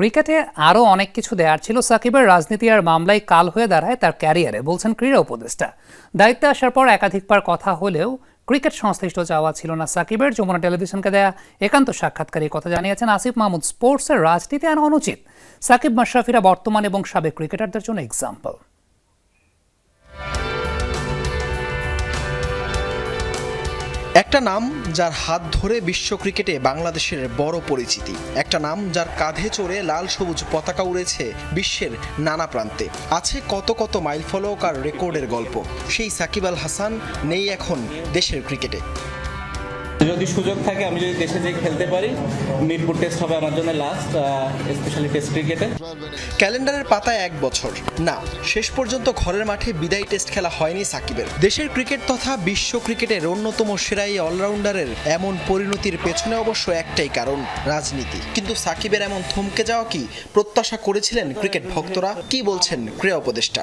ক্রিকেটে আরও অনেক কিছু দেওয়ার ছিল। সাকিবের রাজনীতি আর মামলায় কাল হয়ে দাঁড়ায় তার ক্যারিয়ারে, বলছেন ক্রীড়া উপদেষ্টা। দায়িত্বে আসার পর একাধিকবার কথা হলেও ক্রিকেট সংশ্লিষ্ট চাওয়া ছিল না সাকিবের। যমুনা টেলিভিশনকে দেয়া একান্ত সাক্ষাৎকারে কথা জানিয়েছেন আসিফ মাহমুদ। স্পোর্টসের রাজনীতি আনা অনুচিত। সাকিব মাশরাফিরা বর্তমান এবং সাবেক ক্রিকেটারদের জন্য এক্সাম্পল একটা নাম যার হাত ধরে বিশ্ব ক্রিকেটে বাংলাদেশের বড় পরিচিতি। একটা নাম যার কাঁধে চড়ে লাল সবুজ পতাকা উড়েছে বিশ্বের নানা প্রান্তে। আছে কত কত মাইল ফলক আর রেকর্ডের গল্প। সেই সাকিব আল হাসান নেই এখন দেশের ক্রিকেটে। যদি সুযোগ থাকে, আমি যদি দেশে যেয়ে খেলতে পারি, মিরপুর টেস্ট হবে আমার জন্য লাস্ট স্পেশালি টেস্ট ক্রিকেটে ক্যালেন্ডারের পাতায় এক বছর। না, শেষ পর্যন্ত ঘরের মাঠে বিদায়ী টেস্ট খেলা হয়নি সাকিবের। দেশের ক্রিকেট তথা বিশ্ব ক্রিকেটের অন্যতম সেরা এই অলরাউন্ডারের এমন পরিণতির পেছনে অবশ্য একটাই কারণ, রাজনীতি। কিন্তু সাকিবের এমন থমকে যাওয়া কি? প্রত্যাশা করেছিলেন ক্রিকেট ভক্তরা? কি বলছেন ক্রীড়া উপদেষ্টা?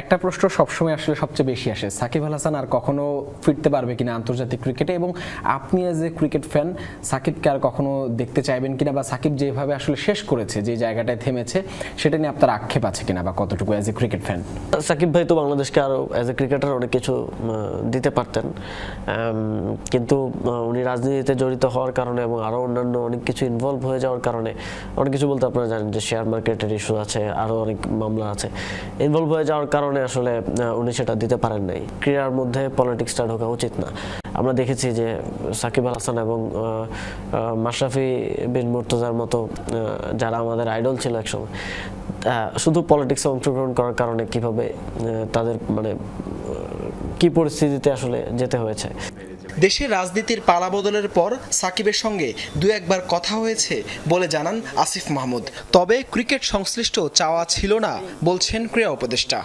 একটা প্রশ্ন সবসময় আসলে সবচেয়ে বেশি আসে, সাকিব আল হাসান আর কখনো ফিরতে পারবে কিনা আন্তর্জাতিক ক্রিকেটে? এবং আপনি অ্যাজ এ ক্রিকেট ফ্যান সাকিবকে আর কখনো দেখতে চাইবেন কিনা? বা সাকিব যেভাবে আসলে শেষ করেছে, যে জায়গাটায় থেমেছে, সেটা নিয়ে আপনার আক্ষেপ আছে কিনা? বা কতটুকু as a cricket fan Shakib ভাই তো বাংলাদেশকে আরও অ্যাজ এ ক্রিকেটার অনেক কিছু দিতে পারতেন। কিন্তু উনি রাজনীতিতে জড়িত হওয়ার কারণে এবং আরও অন্যান্য অনেক কিছু ইনভলভ হয়ে যাওয়ার কারণে অনেক কিছু বলতে আপনারা জানেন যে শেয়ার মার্কেটের ইস্যু আছে আরও অনেক মামলা আছে। ইনভলভ হয়ে যাওয়ার কারণে আসলে উনি সেটা দিতে পারেন নাই। ক্রীড়ার মধ্যে পলিটিক্সটা ঢোকা উচিত না। আমরা দেখেছি যে, সাকিব আল হাসান এবং মাশরাফি বিন মুর্তজার মতো যারা আমাদের আইডল ছিল একসময় শুধু পলিটিক্সে অংশগ্রহণ করার কারণে কীভাবে তাদের মানে কি পরিস্থিতিতে আসলে যেতে হয়েছে। দেশের রাজনীতির পালা বদলের পর সাকিবের সঙ্গে দু একবার কথা হয়েছে বলে জানান আসিফ মাহমুদ। তবে ক্রিকেট সংশ্লিষ্ট চাওয়া ছিল না, বলছেন ক্রীড়া উপদেষ্টা।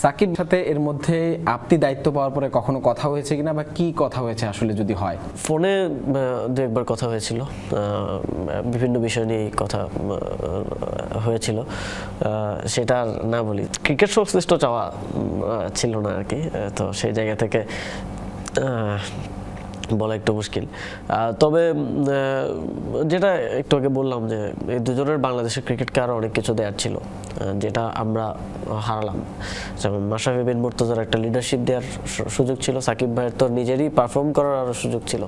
সাকিব সাথে এর মধ্যে আপনি দায়িত্ব পাওয়ার পরে কখনো কথা হয়েছে কিনা বা কি কথা হয়েছে আসলে যদি হয়? ফোনে দু একবার কথা হয়েছিল। বিভিন্ন বিষয় নিয়ে কথা হয়েছিল। সেটা না বলি। ক্রিকেট সংশ্লিষ্ট চাওয়া ছিল না আর কি। তো সেই জায়গা থেকে বলা একটু মুশকিল। তবে যেটা একটু আগে বললাম যে, এই দুজনের বাংলাদেশের ক্রিকেটকে আরও অনেক কিছু দেওয়ার ছিল যেটা আমরা হারালাম। যেমন মাশরাফি বিন মুর্তজার একটা লিডারশিপ দেওয়ার সুযোগ ছিল, সাকিব ভাইয়ের তো নিজেরই পারফর্ম করার আরও সুযোগ ছিল।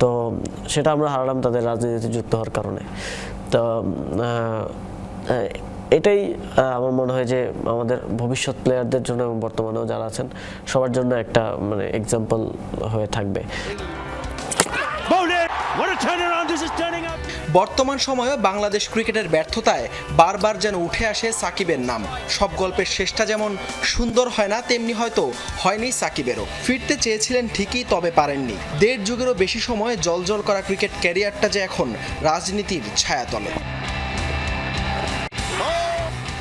তো, সেটা আমরা হারালাম তাদের রাজনীতিতে যুক্ত হওয়ার কারণে। তো এটাই আমার মনে হয় যে আমাদের ভবিষ্যৎ প্লেয়ারদের জন্য এবং বর্তমানেও যারা আছেন সবার জন্য একটা মানে এক্সাম্পল হয়ে থাকবে! বর্তমান সময়ে বাংলাদেশ ক্রিকেটের ব্যর্থতায় বারবার যেন উঠে আসে সাকিবের নাম। সব গল্পের শেষটা যেমন সুন্দর হয় না তেমনি হয়তো হয়নি সাকিবেরও। ফিরতে চেয়েছিলেন ঠিকই তবে পারেননি। দেড় যুগেরও বেশি সময় জলজল করা ক্রিকেট ক্যারিয়ারটা যে এখন রাজনীতির ছায়াতলে।